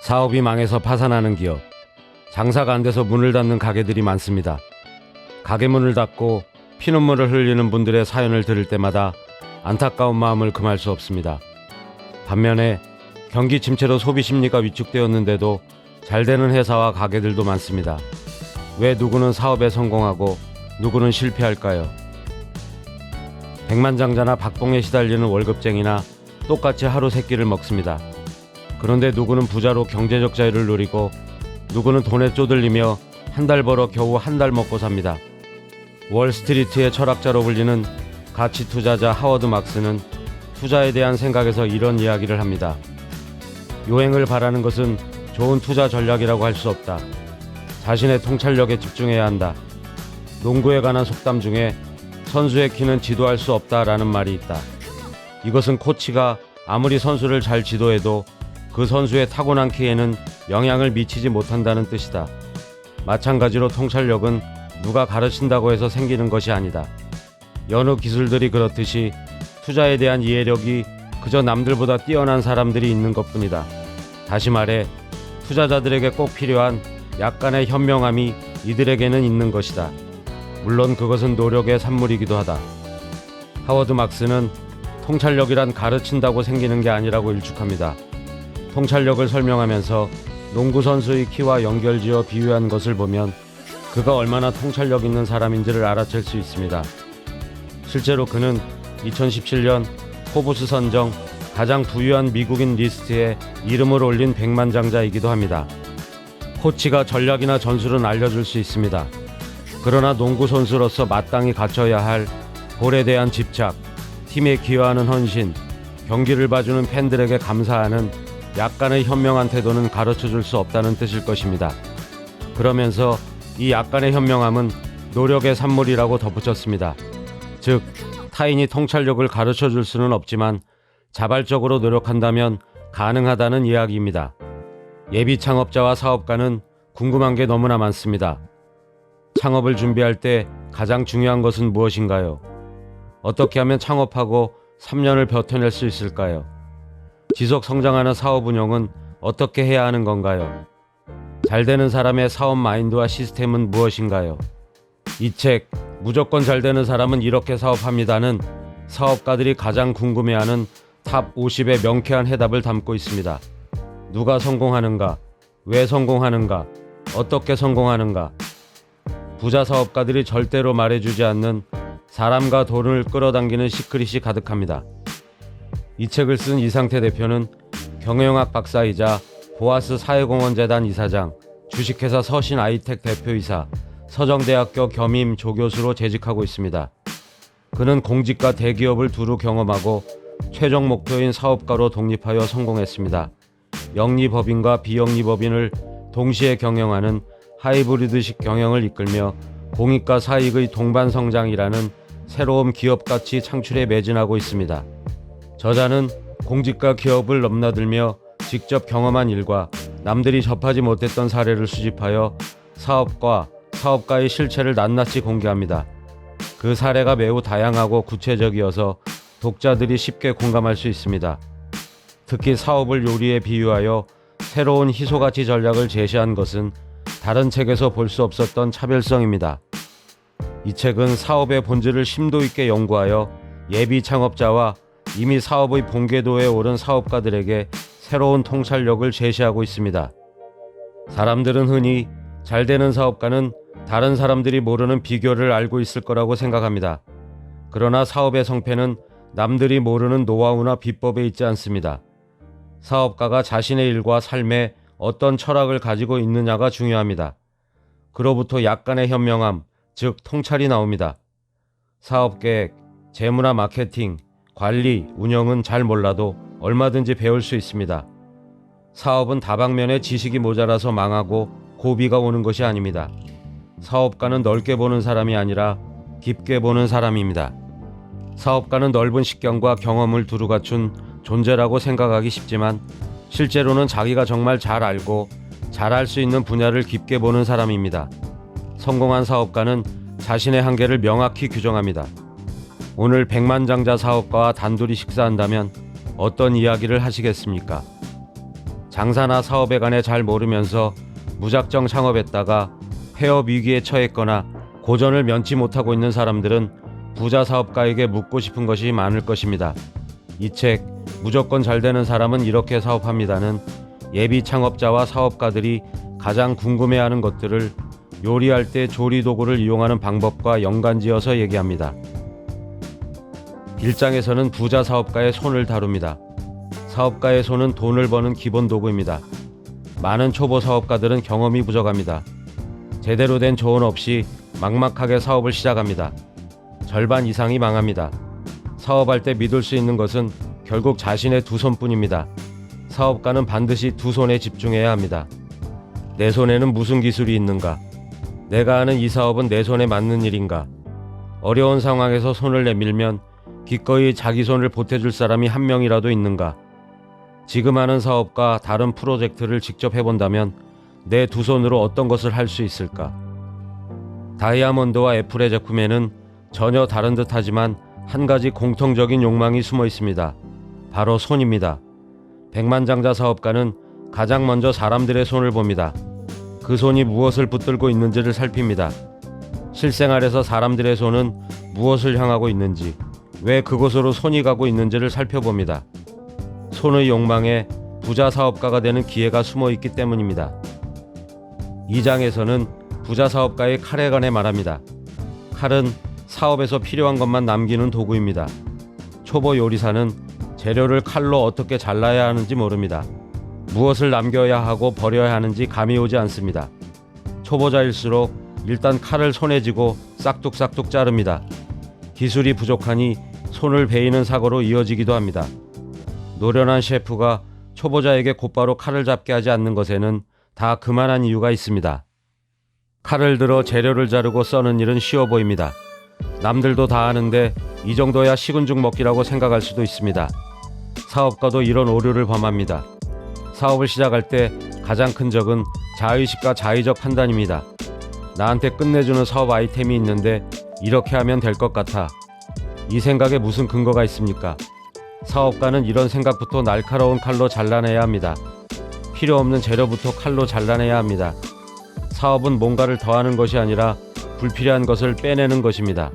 사업이 망해서 파산하는 기업, 장사가 안 돼서 문을 닫는 가게들이 많습니다. 가게 문을 닫고 피눈물을 흘리는 분들의 사연을 들을 때마다 안타까운 마음을 금할 수 없습니다. 반면에 경기 침체로 소비 심리가 위축되었는데도 잘 되는 회사와 가게들도 많습니다. 왜 누구는 사업에 성공하고 누구는 실패할까요? 백만장자나 박봉에 시달리는 월급쟁이나 똑같이 하루 세 끼를 먹습니다. 그런데 누구는 부자로 경제적 자유를 누리고 누구는 돈에 쪼들리며 한 달 벌어 겨우 한 달 먹고 삽니다. 월스트리트의 철학자로 불리는 가치 투자자 하워드 막스는 투자에 대한 생각에서 이런 이야기를 합니다. 요행을 바라는 것은 좋은 투자 전략이라고 할 수 없다. 자신의 통찰력에 집중해야 한다. 농구에 관한 속담 중에 선수의 키는 지도할 수 없다라는 말이 있다. 이것은 코치가 아무리 선수를 잘 지도해도 그 선수의 타고난 키에는 영향을 미치지 못한다는 뜻이다. 마찬가지로 통찰력은 누가 가르친다고 해서 생기는 것이 아니다. 여느 기술들이 그렇듯이 투자에 대한 이해력이 그저 남들보다 뛰어난 사람들이 있는 것 뿐이다. 다시 말해, 투자자들에게 꼭 필요한 약간의 현명함이 이들에게는 있는 것이다. 물론 그것은 노력의 산물이기도 하다. 하워드 막스는 통찰력이란 가르친다고 생기는 게 아니라고 일축합니다. 통찰력을 설명하면서 농구 선수의 키와 연결지어 비유한 것을 보면 그가 얼마나 통찰력 있는 사람인지를 알아챌 수 있습니다. 실제로 그는 2017년 포브스 선정 가장 부유한 미국인 리스트에 이름을 올린 백만장자이기도 합니다. 코치가 전략이나 전술은 알려줄 수 있습니다. 그러나 농구 선수로서 마땅히 갖춰야 할 볼에 대한 집착, 팀에 기여하는 헌신, 경기를 봐주는 팬들에게 감사하는 약간의 현명한 태도는 가르쳐 줄 수 없다는 뜻일 것입니다. 그러면서 이 약간의 현명함은 노력의 산물이라고 덧붙였습니다. 즉, 타인이 통찰력을 가르쳐 줄 수는 없지만 자발적으로 노력한다면 가능하다는 이야기입니다. 예비 창업자와 사업가는 궁금한 게 너무나 많습니다. 창업을 준비할 때 가장 중요한 것은 무엇인가요? 어떻게 하면 창업하고 3년을 버텨낼 수 있을까요? 지속 성장하는 사업 운영은 어떻게 해야 하는 건가요? 잘 되는 사람의 사업 마인드와 시스템은 무엇인가요? 이 책, 무조건 잘 되는 사람은 이렇게 사업합니다는 사업가들이 가장 궁금해하는 탑 50의 명쾌한 해답을 담고 있습니다. 누가 성공하는가? 왜 성공하는가? 어떻게 성공하는가? 부자 사업가들이 절대로 말해주지 않는 사람과 돈을 끌어당기는 시크릿이 가득합니다. 이 책을 쓴 이상태 대표는 경영학 박사이자 보아스 사회공헌재단 이사장, 주식회사 서신 아이텍 대표이사, 서정대학교 겸임 조교수로 재직하고 있습니다. 그는 공직과 대기업을 두루 경험하고 최종 목표인 사업가로 독립하여 성공했습니다. 영리법인과 비영리법인을 동시에 경영하는 하이브리드식 경영을 이끌며 공익과 사익의 동반 성장이라는 새로운 기업 가치 창출에 매진하고 있습니다. 저자는 공직과 기업을 넘나들며 직접 경험한 일과 남들이 접하지 못했던 사례를 수집하여 사업과 사업가의 실체를 낱낱이 공개합니다. 그 사례가 매우 다양하고 구체적이어서 독자들이 쉽게 공감할 수 있습니다. 특히 사업을 요리에 비유하여 새로운 희소가치 전략을 제시한 것은 다른 책에서 볼 수 없었던 차별성입니다. 이 책은 사업의 본질을 심도 있게 연구하여 예비 창업자와 이미 사업의 본궤도에 오른 사업가들에게 새로운 통찰력을 제시하고 있습니다. 사람들은 흔히 잘 되는 사업가는 다른 사람들이 모르는 비결을 알고 있을 거라고 생각합니다. 그러나 사업의 성패는 남들이 모르는 노하우나 비법에 있지 않습니다. 사업가가 자신의 일과 삶에 어떤 철학을 가지고 있느냐가 중요합니다. 그로부터 약간의 현명함, 즉 통찰이 나옵니다. 사업 계획, 재무나 마케팅, 관리, 운영은 잘 몰라도 얼마든지 배울 수 있습니다. 사업은 다방면에 지식이 모자라서 망하고 고비가 오는 것이 아닙니다. 사업가는 넓게 보는 사람이 아니라 깊게 보는 사람입니다. 사업가는 넓은 식견과 경험을 두루 갖춘 존재라고 생각하기 쉽지만 실제로는 자기가 정말 잘 알고 잘할 수 있는 분야를 깊게 보는 사람입니다. 성공한 사업가는 자신의 한계를 명확히 규정합니다. 오늘 백만장자 사업가와 단둘이 식사한다면 어떤 이야기를 하시겠습니까? 장사나 사업에 관해 잘 모르면서 무작정 창업했다가 폐업 위기에 처했거나 고전을 면치 못하고 있는 사람들은 부자 사업가에게 묻고 싶은 것이 많을 것입니다. 이 책 무조건 잘 되는 사람은 이렇게 사업합니다는 예비 창업자와 사업가들이 가장 궁금해하는 것들을 요리할 때 조리 도구를 이용하는 방법과 연관지어서 얘기합니다. 1장에서는 부자 사업가의 손을 다룹니다. 사업가의 손은 돈을 버는 기본 도구입니다. 많은 초보 사업가들은 경험이 부족합니다. 제대로 된 조언 없이 막막하게 사업을 시작합니다. 절반 이상이 망합니다. 사업할 때 믿을 수 있는 것은 결국 자신의 두 손뿐입니다. 사업가는 반드시 두 손에 집중해야 합니다. 내 손에는 무슨 기술이 있는가? 내가 하는 이 사업은 내 손에 맞는 일인가? 어려운 상황에서 손을 내밀면 기꺼이 자기 손을 보태줄 사람이 한 명이라도 있는가? 지금 하는 사업과 다른 프로젝트를 직접 해본다면 내 두 손으로 어떤 것을 할 수 있을까? 다이아몬드와 애플의 제품에는 전혀 다른 듯 하지만 한 가지 공통적인 욕망이 숨어 있습니다. 바로 손입니다. 백만장자 사업가는 가장 먼저 사람들의 손을 봅니다. 그 손이 무엇을 붙들고 있는지를 살핍니다. 실생활에서 사람들의 손은 무엇을 향하고 있는지, 왜 그곳으로 손이 가고 있는지를 살펴봅니다. 손의 욕망에 부자 사업가가 되는 기회가 숨어 있기 때문입니다. 2장에서는 부자 사업가의 칼에 관해 말합니다. 칼은 사업에서 필요한 것만 남기는 도구입니다. 초보 요리사는 재료를 칼로 어떻게 잘라야 하는지 모릅니다. 무엇을 남겨야 하고 버려야 하는지 감이 오지 않습니다. 초보자일수록 일단 칼을 손에 쥐고 싹둑싹둑 자릅니다. 기술이 부족하니 손을 베이는 사고로 이어지기도 합니다. 노련한 셰프가 초보자에게 곧바로 칼을 잡게 하지 않는 것에는 다 그만한 이유가 있습니다. 칼을 들어 재료를 자르고 써는 일은 쉬워 보입니다. 남들도 다 하는데 이 정도야 식은 죽 먹기라고 생각할 수도 있습니다. 사업가도 이런 오류를 범합니다. 사업을 시작할 때 가장 큰 적은 자의식과 자의적 판단입니다. 나한테 끝내주는 사업 아이템이 있는데 이렇게 하면 될 것 같아. 이 생각에 무슨 근거가 있습니까? 사업가는 이런 생각부터 날카로운 칼로 잘라내야 합니다. 필요 없는 재료부터 칼로 잘라내야 합니다. 사업은 뭔가를 더하는 것이 아니라 불필요한 것을 빼내는 것입니다.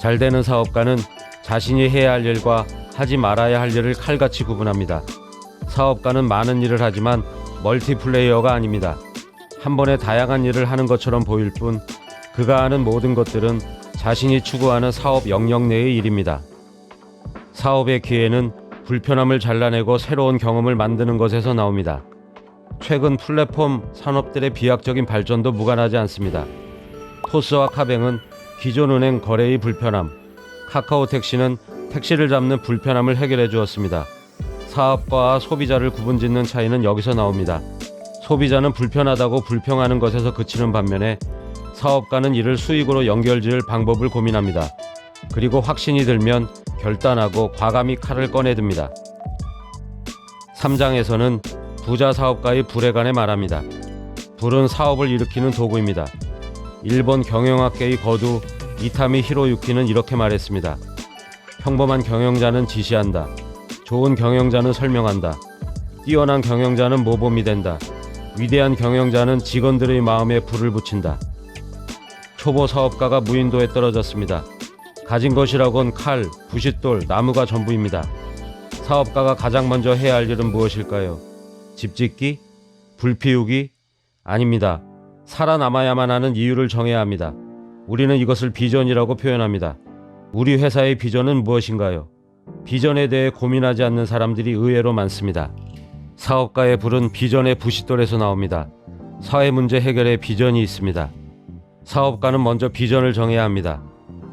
잘 되는 사업가는 자신이 해야 할 일과 하지 말아야 할 일을 칼같이 구분합니다. 사업가는 많은 일을 하지만 멀티플레이어가 아닙니다. 한 번에 다양한 일을 하는 것처럼 보일 뿐 그가 하는 모든 것들은 자신이 추구하는 사업 영역 내의 일입니다. 사업의 기회는 불편함을 잘라내고 새로운 경험을 만드는 것에서 나옵니다. 최근 플랫폼 산업들의 비약적인 발전도 무관하지 않습니다. 토스와 카뱅은 기존 은행 거래의 불편함, 카카오 택시는 택시를 잡는 불편함을 해결해 주었습니다. 사업과 소비자를 구분짓는 차이는 여기서 나옵니다. 소비자는 불편하다고 불평하는 것에서 그치는 반면에 사업가는 이를 수익으로 연결지을 방법을 고민합니다. 그리고 확신이 들면 결단하고 과감히 칼을 꺼내듭니다. 3장에서는 부자 사업가의 불에 관해 말합니다. 불은 사업을 일으키는 도구입니다. 일본 경영학계의 거두 이타미 히로유키는 이렇게 말했습니다. 평범한 경영자는 지시한다. 좋은 경영자는 설명한다. 뛰어난 경영자는 모범이 된다. 위대한 경영자는 직원들의 마음에 불을 붙인다. 초보 사업가가 무인도에 떨어졌습니다. 가진 것이라곤 칼, 부싯돌, 나무가 전부입니다. 사업가가 가장 먼저 해야 할 일은 무엇일까요? 집 짓기? 불 피우기? 아닙니다. 살아남아야만 하는 이유를 정해야 합니다. 우리는 이것을 비전이라고 표현합니다. 우리 회사의 비전은 무엇인가요? 비전에 대해 고민하지 않는 사람들이 의외로 많습니다. 사업가의 불은 비전의 부싯돌에서 나옵니다. 사회 문제 해결에 비전이 있습니다. 사업가는 먼저 비전을 정해야 합니다.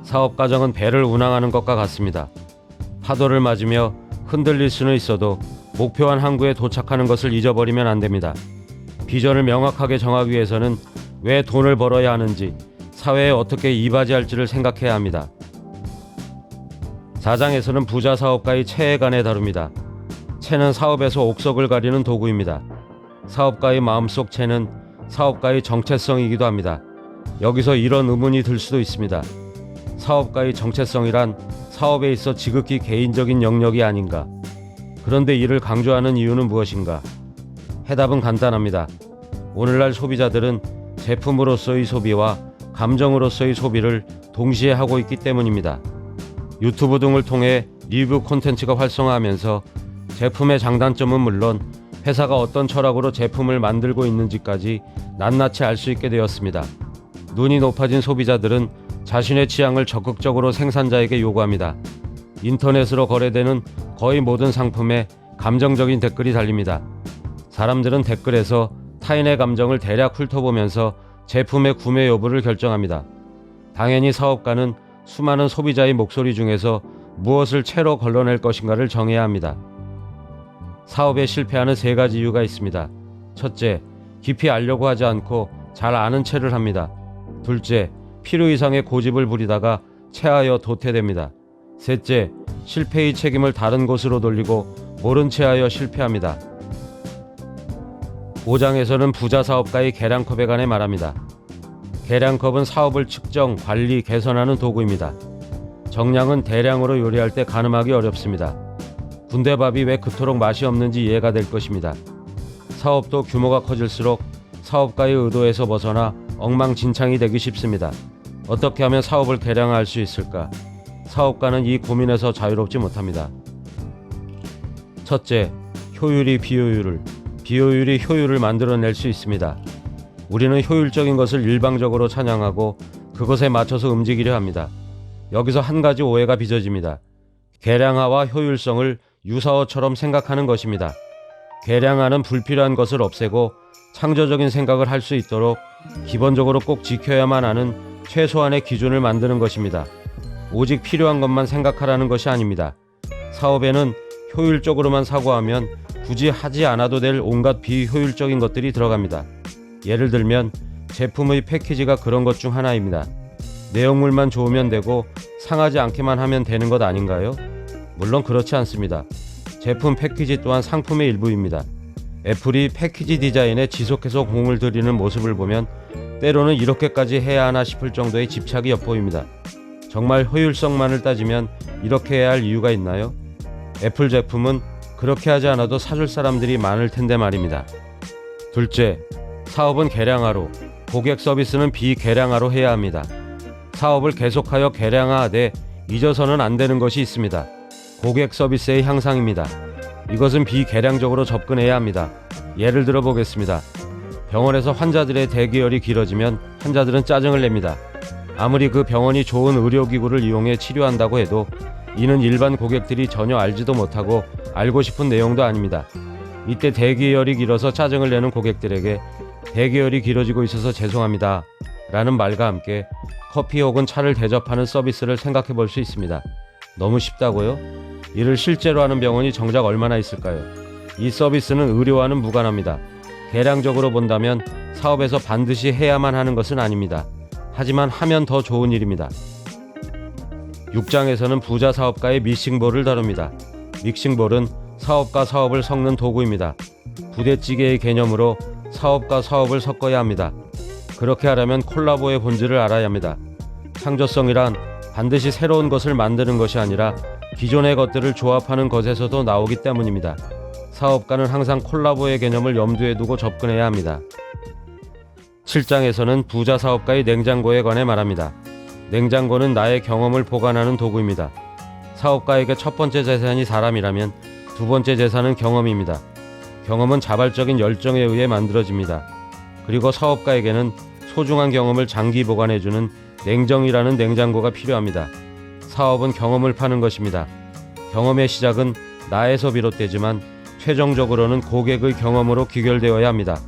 사업 과정은 배를 운항하는 것과 같습니다. 파도를 맞으며 흔들릴 수는 있어도 목표한 항구에 도착하는 것을 잊어버리면 안 됩니다. 비전을 명확하게 정하기 위해서는 왜 돈을 벌어야 하는지, 사회에 어떻게 이바지할지를 생각해야 합니다. 4장에서는 부자 사업가의 체에 관해 다룹니다. 체는 사업에서 옥석을 가리는 도구입니다. 사업가의 마음속 체는 사업가의 정체성이기도 합니다. 여기서 이런 의문이 들 수도 있습니다. 사업가의 정체성이란 사업에 있어 지극히 개인적인 영역이 아닌가. 그런데 이를 강조하는 이유는 무엇인가? 해답은 간단합니다. 오늘날 소비자들은 제품으로서의 소비와 감정으로서의 소비를 동시에 하고 있기 때문입니다. 유튜브 등을 통해 리뷰 콘텐츠가 활성화하면서 제품의 장단점은 물론 회사가 어떤 철학으로 제품을 만들고 있는지까지 낱낱이 알 수 있게 되었습니다. 눈이 높아진 소비자들은 자신의 취향을 적극적으로 생산자에게 요구합니다. 인터넷으로 거래되는 거의 모든 상품에 감정적인 댓글이 달립니다. 사람들은 댓글에서 타인의 감정을 대략 훑어보면서 제품의 구매 여부를 결정합니다. 당연히 사업가는 수많은 소비자의 목소리 중에서 무엇을 채로 걸러낼 것인가를 정해야 합니다. 사업에 실패하는 세 가지 이유가 있습니다. 첫째, 깊이 알려고 하지 않고 잘 아는 채를 합니다. 둘째, 필요 이상의 고집을 부리다가 체하여 도태됩니다. 셋째, 실패의 책임을 다른 곳으로 돌리고 모른 체하여 실패합니다. 5장에서는 부자 사업가의 계량컵에 관해 말합니다. 계량컵은 사업을 측정, 관리, 개선하는 도구입니다. 정량은 대량으로 요리할 때 가늠하기 어렵습니다. 군대 밥이 왜 그토록 맛이 없는지 이해가 될 것입니다. 사업도 규모가 커질수록 사업가의 의도에서 벗어나 엉망진창이 되기 쉽습니다. 어떻게 하면 사업을 개량할 수 있을까? 사업가는 이 고민에서 자유롭지 못합니다. 첫째, 효율이 비효율을, 비효율이 효율을 만들어낼 수 있습니다. 우리는 효율적인 것을 일방적으로 찬양하고 그것에 맞춰서 움직이려 합니다. 여기서 한 가지 오해가 빚어집니다. 계량화와 효율성을 유사어처럼 생각하는 것입니다. 계량화는 불필요한 것을 없애고 창조적인 생각을 할 수 있도록 기본적으로 꼭 지켜야만 하는 최소한의 기준을 만드는 것입니다. 오직 필요한 것만 생각하라는 것이 아닙니다. 사업에는 효율적으로만 사고하면 굳이 하지 않아도 될 온갖 비효율적인 것들이 들어갑니다. 예를 들면 제품의 패키지가 그런 것 중 하나입니다. 내용물만 좋으면 되고 상하지 않게만 하면 되는 것 아닌가요? 물론 그렇지 않습니다. 제품 패키지 또한 상품의 일부입니다. 애플이 패키지 디자인에 지속해서 공을 들이는 모습을 보면 때로는 이렇게까지 해야 하나 싶을 정도의 집착이 엿보입니다. 정말 효율성만을 따지면 이렇게 해야 할 이유가 있나요? 애플 제품은 그렇게 하지 않아도 사줄 사람들이 많을 텐데 말입니다. 둘째, 사업은 개량화로, 고객 서비스는 비개량화로 해야 합니다. 사업을 계속하여 개량화하되 잊어서는 안 되는 것이 있습니다. 고객 서비스의 향상입니다. 이것은 비개량적으로 접근해야 합니다. 예를 들어 보겠습니다. 병원에서 환자들의 대기열이 길어지면 환자들은 짜증을 냅니다. 아무리 그 병원이 좋은 의료기구를 이용해 치료한다고 해도 이는 일반 고객들이 전혀 알지도 못하고 알고 싶은 내용도 아닙니다. 이때 대기열이 길어서 짜증을 내는 고객들에게 대기열이 길어지고 있어서 죄송합니다. 라는 말과 함께 커피 혹은 차를 대접하는 서비스를 생각해 볼 수 있습니다. 너무 쉽다고요? 이를 실제로 하는 병원이 정작 얼마나 있을까요? 이 서비스는 의료와는 무관합니다. 개량적으로 본다면 사업에서 반드시 해야만 하는 것은 아닙니다. 하지만 하면 더 좋은 일입니다. 6장에서는 부자 사업가의 믹싱볼을 다룹니다. 믹싱볼은 사업과 사업을 섞는 도구입니다. 부대찌개의 개념으로 사업과 사업을 섞어야 합니다. 그렇게 하려면 콜라보의 본질을 알아야 합니다. 창조성이란 반드시 새로운 것을 만드는 것이 아니라 기존의 것들을 조합하는 것에서도 나오기 때문입니다. 사업 가는 항상 콜라보의 개념을 염두에 두고 접근해야 합니다. 7장에서는 부자 사업가의 냉장고에 관해 말합니다. 냉장고는 나의 경험을 보관하는 도구입니다. 사업가에게 첫 번째 재산이 사람이라면 두 번째 재산은 경험입니다. 경험은 자발적인 열정에 의해 만들어집니다. 그리고 사업가에게는 소중한 경험을 장기 보관해주는 냉정이라는 냉장고가 필요합니다. 사업은 경험을 파는 것입니다. 경험의 시작은 나에서 비롯되지만 최종적으로는 고객의 경험으로 귀결되어야 합니다.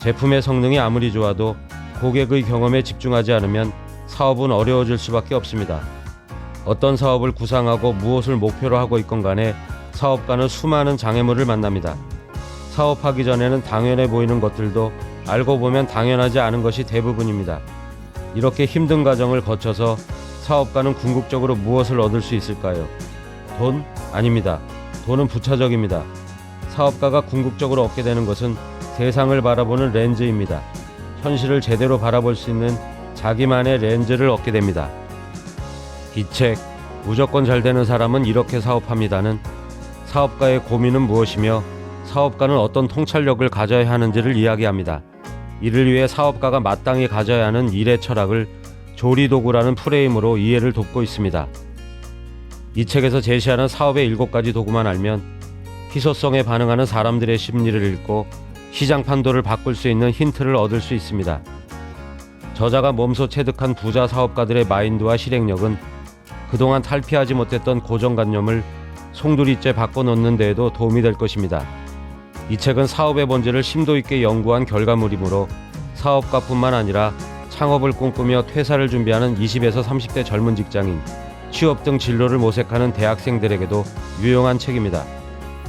제품의 성능이 아무리 좋아도 고객의 경험에 집중하지 않으면 사업은 어려워질 수밖에 없습니다. 어떤 사업을 구상하고 무엇을 목표로 하고 있건 간에 사업가는 수많은 장애물을 만납니다. 사업하기 전에는 당연해 보이는 것들도 알고 보면 당연하지 않은 것이 대부분입니다. 이렇게 힘든 과정을 거쳐서 사업가는 궁극적으로 무엇을 얻을 수 있을까요? 돈? 아닙니다. 돈은 부차적입니다. 사업가가 궁극적으로 얻게 되는 것은 세상을 바라보는 렌즈입니다. 현실을 제대로 바라볼 수 있는 자기만의 렌즈를 얻게 됩니다. 이 책, 무조건 잘 되는 사람은 이렇게 사업합니다는 사업가의 고민은 무엇이며 사업가는 어떤 통찰력을 가져야 하는지를 이야기합니다. 이를 위해 사업가가 마땅히 가져야 하는 일의 철학을 조리도구라는 프레임으로 이해를 돕고 있습니다. 이 책에서 제시하는 사업의 일곱 가지 도구만 알면 희소성에 반응하는 사람들의 심리를 읽고 시장 판도를 바꿀 수 있는 힌트를 얻을 수 있습니다. 저자가 몸소 체득한 부자 사업가들의 마인드와 실행력은 그동안 탈피하지 못했던 고정관념을 송두리째 바꿔놓는 데에도 도움이 될 것입니다. 이 책은 사업의 본질을 심도 있게 연구한 결과물이므로 사업가뿐만 아니라 창업을 꿈꾸며 퇴사를 준비하는 20에서 30대 젊은 직장인, 취업 등 진로를 모색하는 대학생들에게도 유용한 책입니다.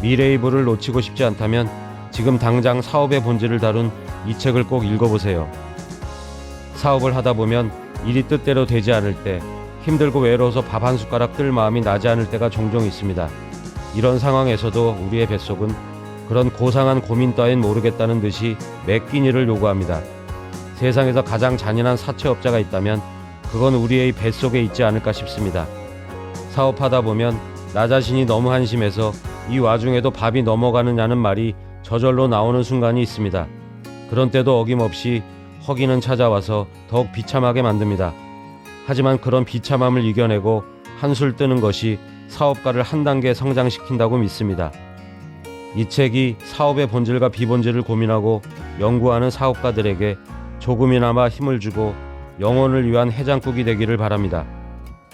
미래의 부를 놓치고 싶지 않다면 지금 당장 사업의 본질을 다룬 이 책을 꼭 읽어보세요. 사업을 하다 보면 일이 뜻대로 되지 않을 때 힘들고 외로워서 밥 한 숟가락 뜰 마음이 나지 않을 때가 종종 있습니다. 이런 상황에서도 우리의 뱃속은 그런 고상한 고민 따윈 모르겠다는 듯이 매 끼니를 요구합니다. 세상에서 가장 잔인한 사채업자가 있다면 그건 우리의 뱃속에 있지 않을까 싶습니다. 사업하다 보면 나 자신이 너무 한심해서 이 와중에도 밥이 넘어가느냐는 말이 저절로 나오는 순간이 있습니다. 그런 때도 어김없이 허기는 찾아와서 더욱 비참하게 만듭니다. 하지만 그런 비참함을 이겨내고 한술 뜨는 것이 사업가를 한 단계 성장시킨다고 믿습니다. 이 책이 사업의 본질과 비본질을 고민하고 연구하는 사업가들에게 조금이나마 힘을 주고 영혼을 위한 해장국이 되기를 바랍니다.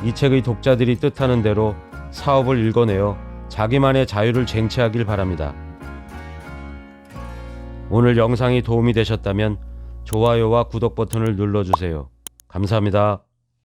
이 책의 독자들이 뜻하는 대로 사업을 읽어내어 자기만의 자유를 쟁취하길 바랍니다. 오늘 영상이 도움이 되셨다면 좋아요와 구독 버튼을 눌러주세요. 감사합니다.